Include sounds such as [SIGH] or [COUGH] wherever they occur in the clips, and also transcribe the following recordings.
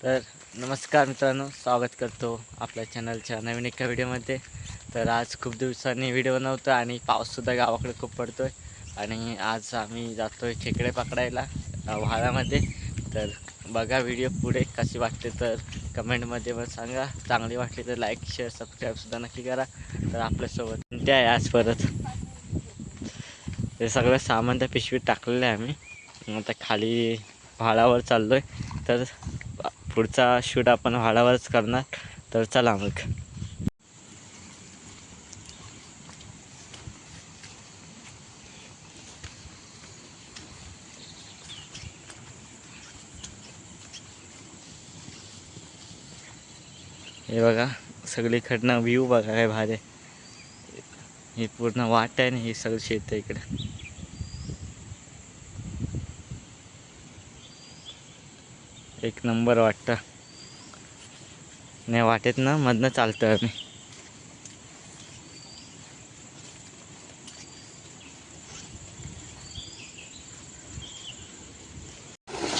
तर नमस्कार मित्रांनो स्वागत करतो आपल्या चॅनलच्या नवीन एका व्हिडिओमध्ये. तर आज खूप दिवसांनी व्हिडिओ बनवतो आणि पाऊससुद्धा गावाकडे खूप पडतो आहे आणि आज आम्ही जातो आहे खेकडे पकडायला अ, व्हाळामध्ये. तर बघा व्हिडिओ पुढे कशी वाटते तर कमेंटमध्ये पण सांगा. चांगली वाटली तर लाईक शेअर सबस्क्राईबसुद्धा नक्की करा. तर आपल्यासोबत ते आहे आज परत. ते सगळं सामान त्या पिशवीत टाकलेलं आहे आम्ही. आता खाली व्हाळावर चाललो आहे तर पुढचा शूट आपण व्हाळावरच करणार. तर चला मग. हे बघा सगळीकडनं व्ह्यू बघा काय भारी. ही पूर्ण वाट आहे ना ही सगळं शेत आहे इकडे. एक नंबर वाटतं. नाही वाटेत ना मधनं चालतो आम्ही.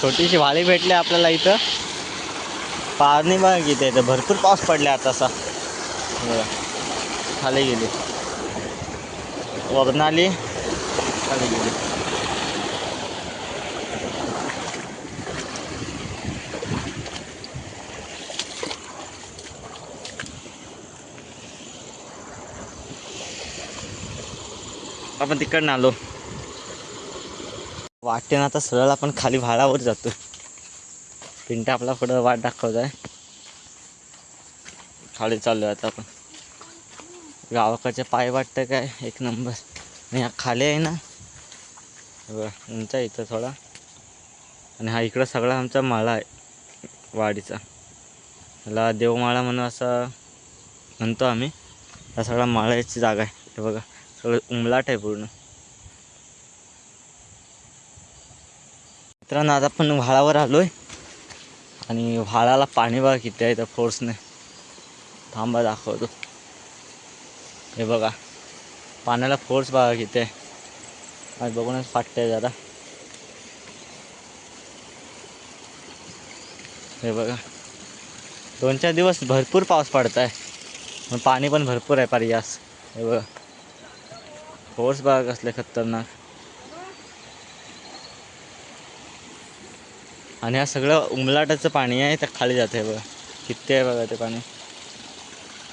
छोटीशी वाळी भेटली आपल्याला इथं. पाणी बघा इथे आहे इथं. भरपूर पाऊस पडला आता असा. खाली गेली. वरून खाली गेली. आपण तिकडनं आलो. वाटेनं आता सरळ आपण खाली भाडावर जातो पिंटा आपला पुढं वाट दाखवत आहे खाली चाललो आता आपण. गावाकडच्या पाय वाटतं काय? एक नंबर. आणि हा खाली आहे ना? हे उंच इथं थोडा. आणि हा इकडं सगळा आमचा माळा आहे. वाडीचा. ह्याला देवमाळा म्हणून असं म्हणतो आम्ही. हा सगळा माळ्याची जागा आहे. हे बघा. सगळं उमलाट आहे पूर्ण. मित्रांनो आता आपण व्हाळावर आलो आहे आणि व्हाळाला पाणी बघा किती आहे त्या फोर्सने थांबा दाखवतो. हे बघा. पाण्याला फोर्स बघा किती आहे. आज बघूनच फाटतंय जरा. हे बघा. दोन चार दिवस भरपूर पाऊस पडत आहे पाणी पण भरपूर आहे पर्यास. हे बघा. फोर्स बघा कसले खतरनाक आणि हा सगळं उमलाटाचं पाणी आहे त्या खाली जाते बघा. किती आहे बघा ते पाणी.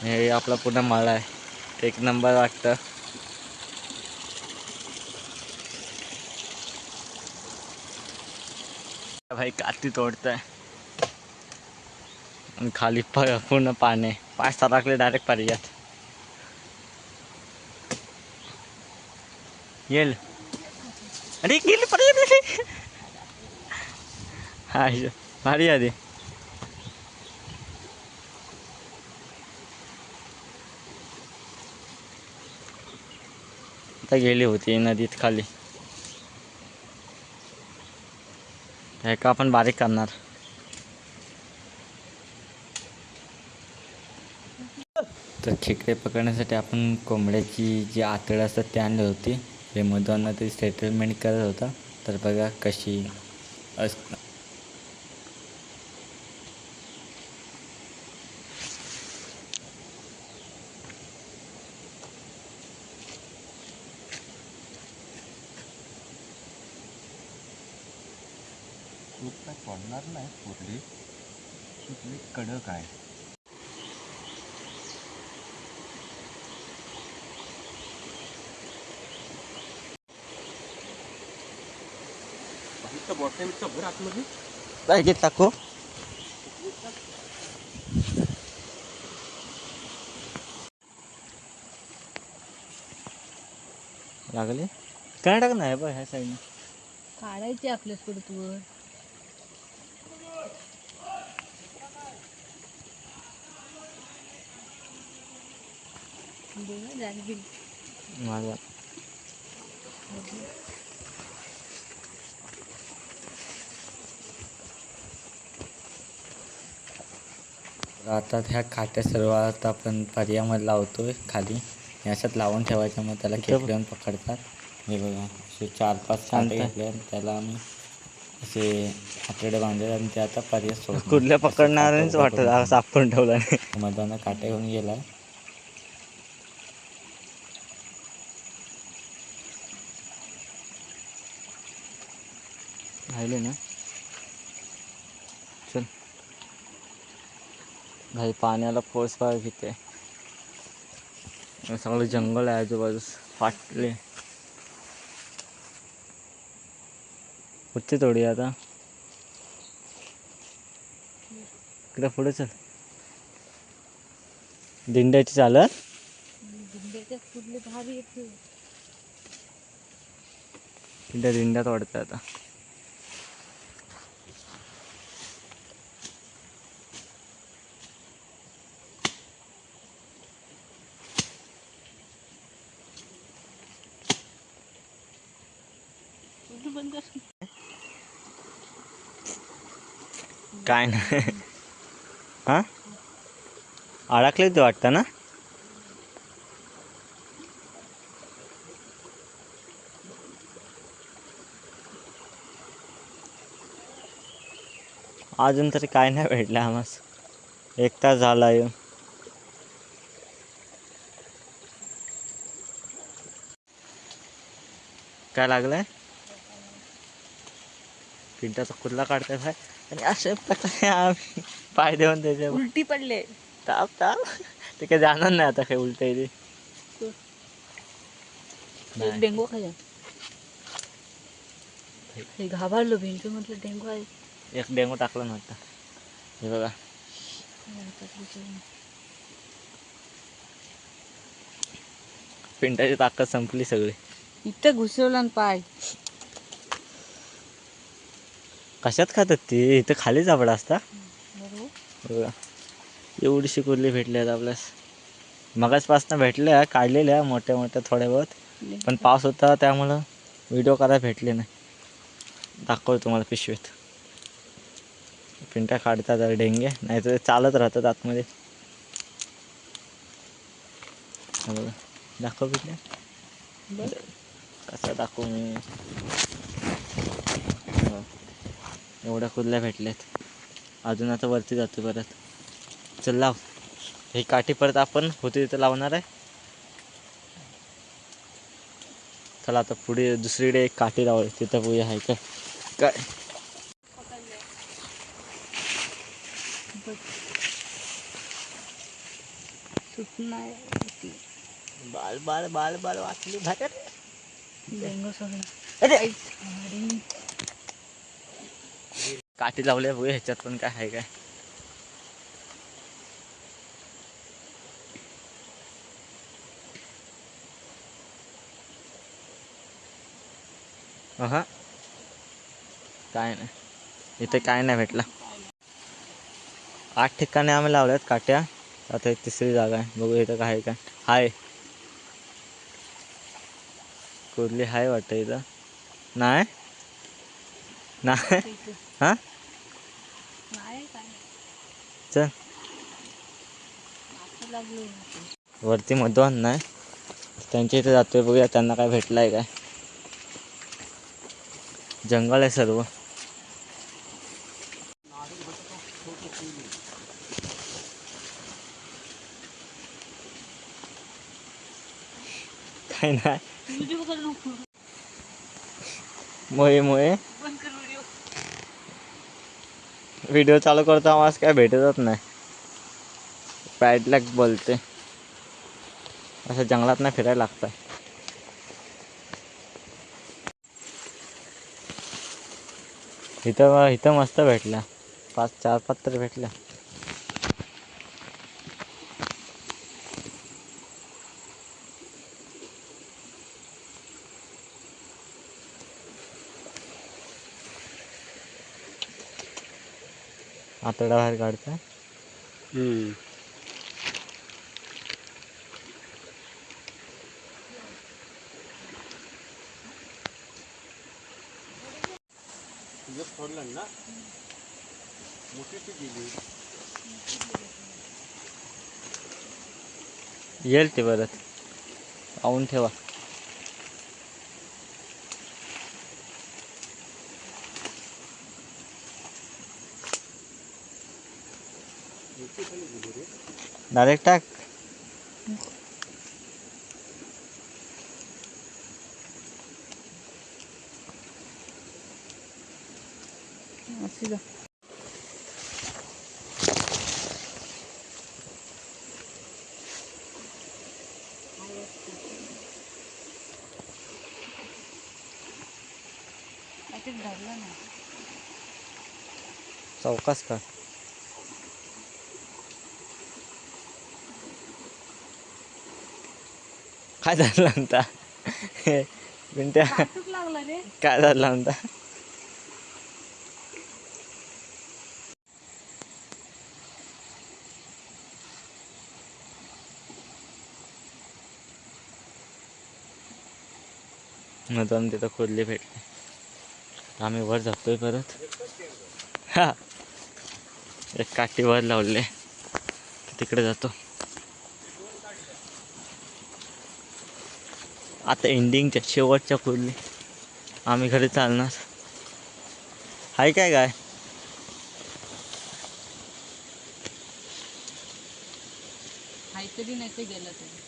हे आपला पूर्ण माळा आहे. एक नंबर वाटतं. भाई काती तोडतंय. आणि खाली प पूर्ण पाणी. पाच पाय सरकले डायरेक्ट पर्यात येईल अरे गेली पर्यंत गेली हा Ay, भारी आधी आता गेली होती नदीत खाली का आपण बारीक करणार तर खेकडे पकडण्यासाठी आपण कोंबड्याची जी आतडं असतात ते आणली होती. हे मधून ते सेटलमेंट करत होता. तर बघा कशी अस खूप काय पडणार नाही कुठली कुठली कडक आहे टाकू. लागले? काय टाक नाही बघ ह्या साईडने? काढायचे आपल्या वर बघा जाणवी माझा आता ह्या काट्या सर्व आता आपण पर्यामध्ये लावतोय खाली. याच्यात लावून ठेवायचं मग त्याला खेकडे येऊन पकडतात. हे बघा असे चार पाच काटे घेतले आणि त्याला आम्ही असे आपल्याकडे बांधले आणि ते आता पर्याय सोडत कुठल्या पकडणाऱ्यांच वाटत? हा सापडून ठेवला नाही. मधानं काटे घेऊन गेला राहिले ना चल भाई पाण्याला पोच फार भीते सगळं जंगल आहे आजूबाजूस फाटले. कुठची तोडी आता. इकडे पुढे चल. दिंड्याची चालत दिंड्या दिंड्यात वाढतं आता. काय नाही हा? अडकले ते वाटतं ना? अजून तरी काय नाही भेटलं आम्हास. एक तास झाला येऊन. काय लागलंय? पिंटाचा कुर्ला काढताय भाई आणि अशा प्रकारे आम्ही पाय देऊन त्याच्या उलटी पडले. ताप ताप. ते काही जाणार नाही आता काही उलट ते. डेंगू खाया घाबरलो भिंटू म्हटलं डेंगू आहे. एक डेंगू टाकलं नव्हतं हे बघा. पिंटाची ताकद संपली सगळी. इथं घुसवला न पाय. कशात खातात ते? इथं खाली जाबडा असता. बघा. एवढीशी कुर्ली भेटली आहेत आपल्यास. मगाचपासनं भेटल्या काढलेल्या मोठ्या मोठ्या थोड्या बहुत. पण पाऊस होता त्यामुळं व्हिडिओ करायला भेटले नाही. दाखवतो तुम्हाला पिशवीत. पिंट्या काढतात डेंगे नाही तर चालत राहतात आतमध्ये. दाखव पिंट्या. कसा दाखवू मी. एवढ्या कुर्ल्या भेटल्यात. अजून आता वरती जातो परत. चल लाव. ही काठी परत आपण होती तिथं लावणार आहे. चला आता पुढे दुसरीकडे एक काठी लावली तिथं बघूया आहे काय. काय? सुटणार बाल बाल बाल बाल वाचली अरे! काठी लावल्या बघूया ह्याच्यात पण काय आहे काय. हा काय नाही. इथे काय नाही भेटला. आठ ठिकाणी आम्ही लावल्यात काट्या. आता एक तिसरी जागा आहे. बघू इथं काय आहे काय. हाय. कुर्ली हाय वाटतं इथं? नाही? नाही? हा? चल. वरती मधवान नाही त्यांच्या इथे जातोय बघूया त्यांना काय भेटलं आहे काय. जंगल आहे सर्व. काय नाही. मोये मोये बंद कर व्हिडिओ व्हिडिओ चालू करतो आम्हाला काय भेटतच नाही. पॅडलॅक बोलते. असं जंगलात नाही फिरायला लागतं इथं इथं मस्त भेटल्या. पाच चार पाच तरी भेटल्या. आतडा बाहेर काढता येईल ते परत. पाहून ठेवा. डायरेक्ट टाक चौकास का काय झालं म्हणता रे. काय झालं म्हणता मधून तिथं खोदले भेटले. आम्ही वर जातोय परत. हा. एक काठी वर लावले. तिकडे जातो. आता एंडिंगच्या शेवटच्या खोदली आम्ही घरी चालणार. हाय काय काय काहीतरी नाही ते गेलं तरी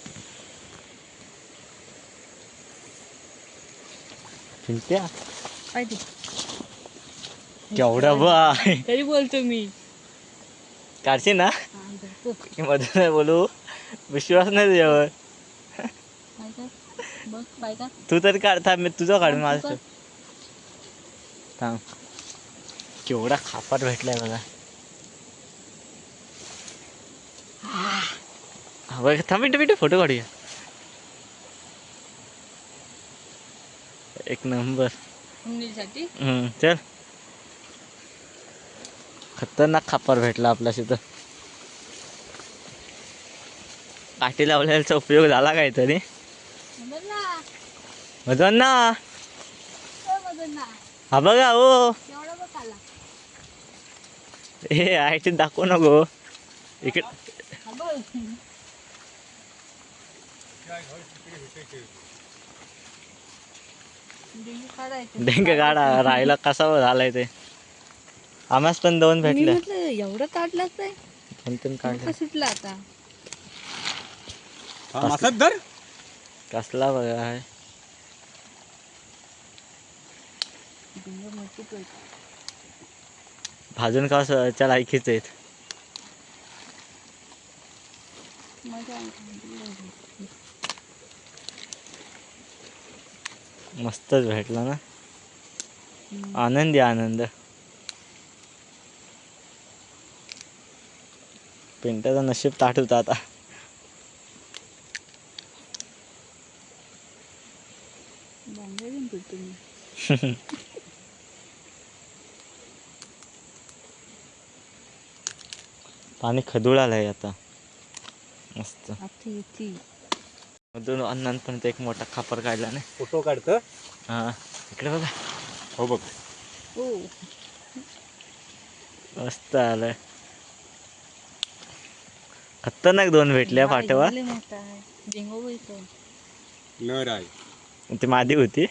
केवढा बाय. तरी बोलतो मी. काढशी ना? मध्ये नाही बोलू. विश्वास नाही कर बघ तू तरी काढ थांब मी तुझं काढ तू माझं. थांब. केवढा खापाट भेटलाय बघा. बघ थांब मिनिट मिनिट फोटो काढूया. एक नंबर. चल. खतरनाक खापर भेटला आपल्या तिथं काठी लावल्याचा उपयोग झाला काहीतरी. मदन ना मधून ना ओ मदन ना हा बघा हो हे आयटी दाखवू नको. इकडे. हा बघ. डेंगू गाडा राहिला कसा झालाय ते. आम्हाच पण दोन भेटले. एवढं काढलंच आहे दोन तीन काढले कसं सुटलं आता? असत धर. कसला बघा आहे भाजून का च्या लायकीच आहेत. मस्तच भेटला ना. आनंदी आनंद. पिंटाचा नशीब ताट होता आता. [LAUGHS] पाणी खदूळ आलंय आता. मस्त. अण्णान पण ते एक मोठा खापर काढला नाही फोटो काढत? हा. इकडे बघा. हो बघ. हो. मस्त आलंय. खतरनाक दोन भेटल्या इथं. नर आहे ती मादी होती.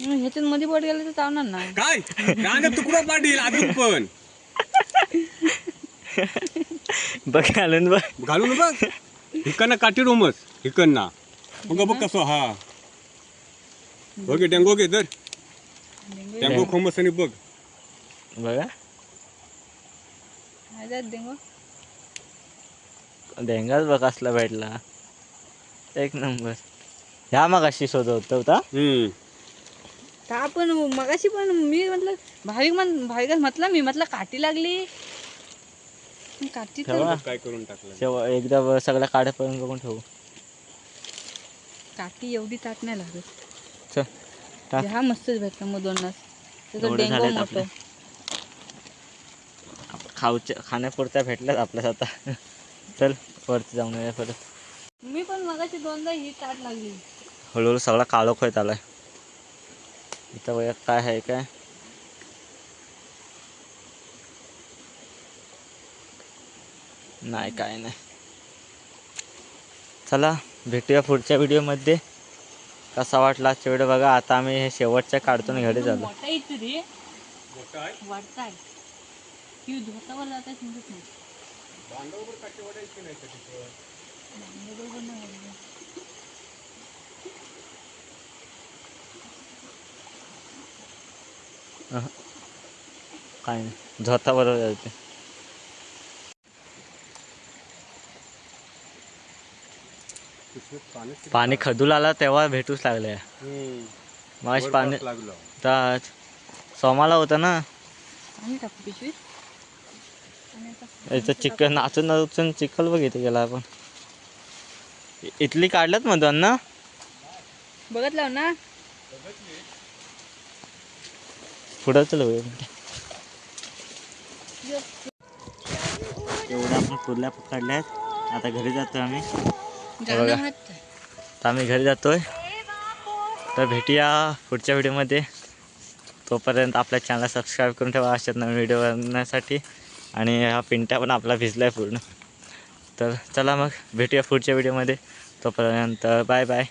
ह्याच्यात मध्ये बोट गेलं तर चावणार ना. काय? कांदा तुकडा पाटील अजून पण. बघ घालून बघ. घालून बघ. हिकडनं काठी रोमस हिकडना मग बघ कसं हा. ओके टेंगो घे तर. डेंगू टेंगो खोमस आणि बघ. बघा. डेंगू. डेंगाच बघ कसला भेटला. एक नंबर. ह्या मग अशी शोधत होता. हम्म. का पण मगाशी पण मी म्हटलं भाविक म्हण भाविकच म्हटलं मी म्हटलं काठी लागली. पण काठी तर ठेवा. काय करून टाकलं? शेव एकदा सगळ्या काड्यापर्यंत बघून ठेवू. काठी एवढी ताट नाही लागत. चल टाक. हा मस्तच भेटला मग त्याचं एवढे डेंगू झालेत मोठं. खाऊच्या खाण्यापुरत्या भेटल्यात आपल्याला आता. [LAUGHS] चल वरती जाऊन येऊया परत. मी पण मगाशी दोनदा ही ताट लागली. हळूहळू सगळा काळोख होत आलाय. इथं बघा काय आहे काय? नाही काय नाही. चला भेटूया पुढच्या व्हिडिओमध्ये. कसा वाटला आजचा व्हिडिओ बघा. आता आम्ही हे शेवटच्या काढतून घरी झालो मोठा इथे रे मोठा आहे वाटताय की धोतावर जात आहे समजत नाही भांड्याबरोबर नाही वाढलं. काय नाही. झोता बरोबर जाते पाणी खदूल आला तेव्हा भेटूच लागले मग पाणी तर सोमाला होतं ना? याचं चिकन नाचून नाचून चिखल बघ इथे गेला आपण. इथली काढल्यात म्हणतो ना? बघत लाव ना पुढं चल. एवढ्या आपण कुर्ल्या पकडल्यात. आता घरी जातो आम्ही. बघा. हात तर आम्ही घरी जातोय. तर भेटूया पुढच्या व्हिडिओमध्ये. तोपर्यंत आपल्या चॅनल सबस्क्राईब करून ठेवा. अशात नवीन व्हिडिओ बनवण्यासाठी. आणि हा पिंट्या पण आपला भिजला आहे पूर्ण. तर चला मग भेटूया पुढच्या व्हिडिओमध्ये. तोपर्यंत बाय बाय.